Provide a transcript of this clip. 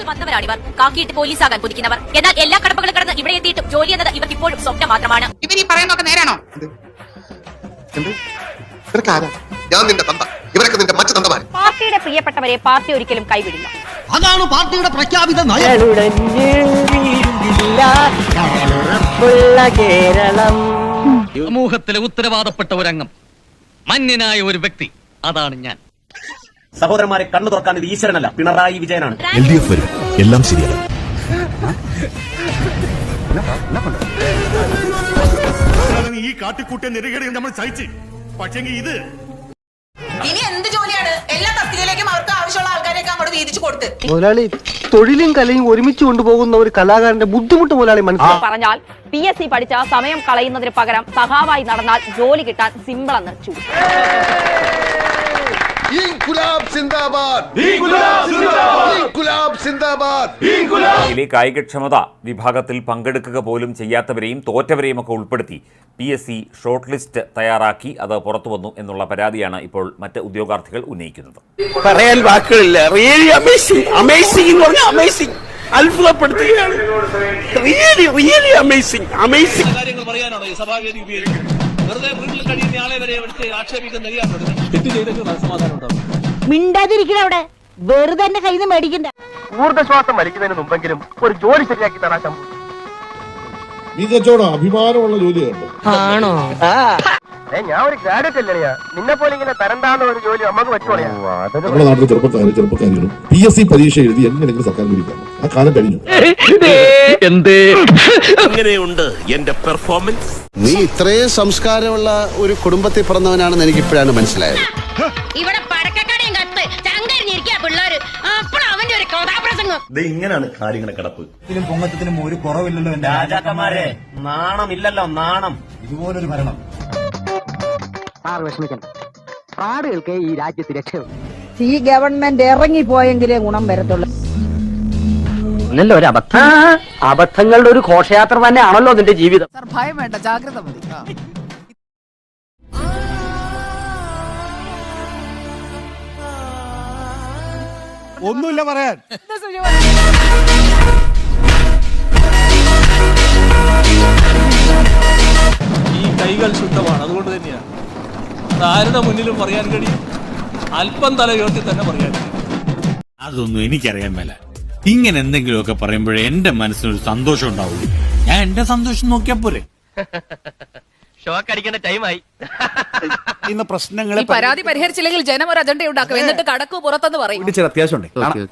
മനസ്സിൽ വന്നവരാണിവർ കാക്കിയിട്ട് പോലീസാകാൻ കൊതിക്കുന്നവർ. എന്നാൽ എല്ലാ കടമ്പകളും കടന്ന് ഇവിടെ എത്തിയിട്ടും ജോലി എന്നത് ഇവർക്ക് ഇപ്പോഴും സ്വപ്നം മാത്രമാണ്. ഇവർ ഈ പറയുന്നതൊക്കെ നേരാണോ? ഞാൻ നിന്റെ തന്ത. ഇവരൊക്കെ നിന്റെ മറ്റു തന്തമാർ പാർട്ടിയുടെ പ്രിയപ്പെട്ടവരെ പാർട്ടി ഒരിക്കലും കൈവിടില്ല. അതാണ് പാർട്ടിയുടെ പ്രഖ്യാപിത നയം. കേരളം. സമൂഹത്തിലെ ഉത്തരവാദപ്പെട്ട ഒരംഗം. മന്യനായ ഒരു വ്യക്തി. അതാണ് ഞാൻ. സഹോദരന്മാരെ കണ്ണു തുറക്കാൻ ഇത് ഈശ്വരനല്ല പിണറായി വിജയനാണ്. എൽ ഡി എഫ് വരും. എല്ലാം ശരിയാകും. ഈ കാട്ടിക്കൂട്ടിയ നെറുകേടുകൾ നമ്മൾ സഹിച്ചു. പക്ഷെങ്കിൽ ഇത് ഇനി എന്ത് ജോലിയാണ്? എല്ലാ തസ്തികയിലേക്കും അവർക്ക് ആവശ്യമുള്ള ആൾക്കാരെയൊക്കെ അങ്ങോട്ട് വീതിച്ചു കൊടുത്ത്. മുതലാളി തൊഴിലും കലയും ഒരുമിച്ച് കൊണ്ടുപോകുന്ന ഒരു കലാകാരന്റെ ബുദ്ധിമുട്ട് മുതലാളി മനസ്സിലാക്കി പറഞ്ഞാൽ പി എസ് സി പഠിച്ച സമയം കളയുന്നതിന് പകരം സഹാവായി നടന്നാൽ ജോലി കിട്ടാൻ സിമ്പിൾ എന്ന് ചൂട്. യിലെ കായികക്ഷമത വിഭാഗത്തിൽ പങ്കെടുക്കുക പോലും ചെയ്യാത്തവരെയും തോറ്റവരെയും ഒക്കെ ഉൾപ്പെടുത്തി P S C short list തയ്യാറാക്കി അത് പുറത്തു വന്നു എന്നുള്ള പരാതിയാണ് ഇപ്പോൾ മറ്റ് ഉദ്യോഗാർത്ഥികൾ ഉന്നയിക്കുന്നത്. പറയാൻ വാക്കുകളില്ല. റിയലി അമേസിംഗ് അമേസിംഗ് എന്ന് പറഞ്ഞാൽ അമേസിംഗ് അത്ഭുതപ്പെടുത്തുകയാണ്. റിയലി റിയലി അമേസിംഗ് അമേസിംഗ് കാര്യങ്ങൾ പറയാനാണോ സഭാവേദി ഉപയോഗിക്കുന്നത്? വെറുതെ വീട്ടിൽ കഴിയുന്ന ആളെ വരെ എടുത്ത് ആക്ഷേപിക്കുന്ന തെറ്റ് ചെയ്തിട്ട് സമാധാനം ഉണ്ടാവും മിണ്ടാതിരിക്കണ അവിടെ. വെറുതെ എന്റെ കയ്യിൽ നിന്ന് മേടിക്കണ്ട. ഊർജശ്വാസം വലിക്കുന്നതിന് മുമ്പെങ്കിലും ഒരു ജോലി ശരിയാക്കി തരാൻ ശമ്പു നീ കച്ചവടം അഭിമാനമുള്ള ജോലിയുണ്ട് ആണോ? ആണോ ഞാൻ ഒരു നിന്നെ പോലെ ഇങ്ങനെ തരണ്ടാന്ന ഒരു ജോലി നമുക്ക് പറ്റുള്ളൂ നമ്മുടെ നാട്ടിലെ ചെറുപ്പക്കാര് ചെറുപ്പക്കാരികളും പി എസ് സി പരീക്ഷ എഴുതി എങ്ങനെയെങ്കിലും സർക്കാർ ജോലി ആ കാലം കഴിഞ്ഞു. എന്റെ പെർഫോമൻസ് നീ ഇത്രയും സംസ്കാരമുള്ള ഒരു കുടുംബത്തിൽ പിറന്നവനാണെന്ന് എനിക്ക് ഇപ്പോഴാണ് മനസ്സിലായത് ഇവിടെ പടക്കക്കടയും കത്ത്. ചങ്കരിഞ്ഞിരിക്കുക പിള്ളേര്. അപ്പോൾ അവന്റെ ഒരു കഥാപ്രസംഗം. ഇത് ഇങ്ങനെയാണ് കാര്യങ്ങളെ കിടപ്പ്. പൊങ്ങത്തിനും ഒരു കുറവില്ലല്ലോ രാജാക്കന്മാരെ. നാണമില്ലല്ലോ നാണം. ഇതുപോലൊരു ഭരണം. സാർ വിഷമിക്കണ്ട. ഫ്രാഡുകൾക്ക് ഈ രാജ്യത്ത് രക്ഷയുള്ളൂ ഈ ഗവൺമെന്റ് ഇറങ്ങിപ്പോയെങ്കിലേ ഗുണം വരത്തുള്ളൂ. ഒരു അബദ്ധം. അബദ്ധങ്ങളുടെ ഒരു ഘോഷയാത്ര തന്നെയാണല്ലോ നിന്റെ ജീവിതം. സാർ ഭയം വേണ്ട ജാഗ്രത മതി. ഒന്നുമില്ല പറയാൻ. ആരുടെ മുന്നിലും പറയാൻ കഴിയും? അല്പം തലയോട്ടി തന്നെ പറയാൻ കഴിയും. അതൊന്നും എനിക്കറിയാൻ മേല. ഇങ്ങനെ എന്തെങ്കിലുമൊക്കെ പറയുമ്പോഴേ എന്റെ മനസ്സിനൊരു സന്തോഷം ഉണ്ടാവുള്ളൂ. ഞാൻ എന്റെ സന്തോഷം നോക്കിയാ പോരെ. ഷോക്ക് അടിക്കേണ്ട ടൈമായി. ഇന്ന് പ്രശ്നങ്ങളെ പരാതി പരിഹരിച്ചില്ലെങ്കിൽ ജനം ഒരു അജണ്ട ഉണ്ടാക്കും എന്നിട്ട് കടക്കു പുറത്തെന്ന് പറയും. അത്യാവശ്യമുണ്ട്.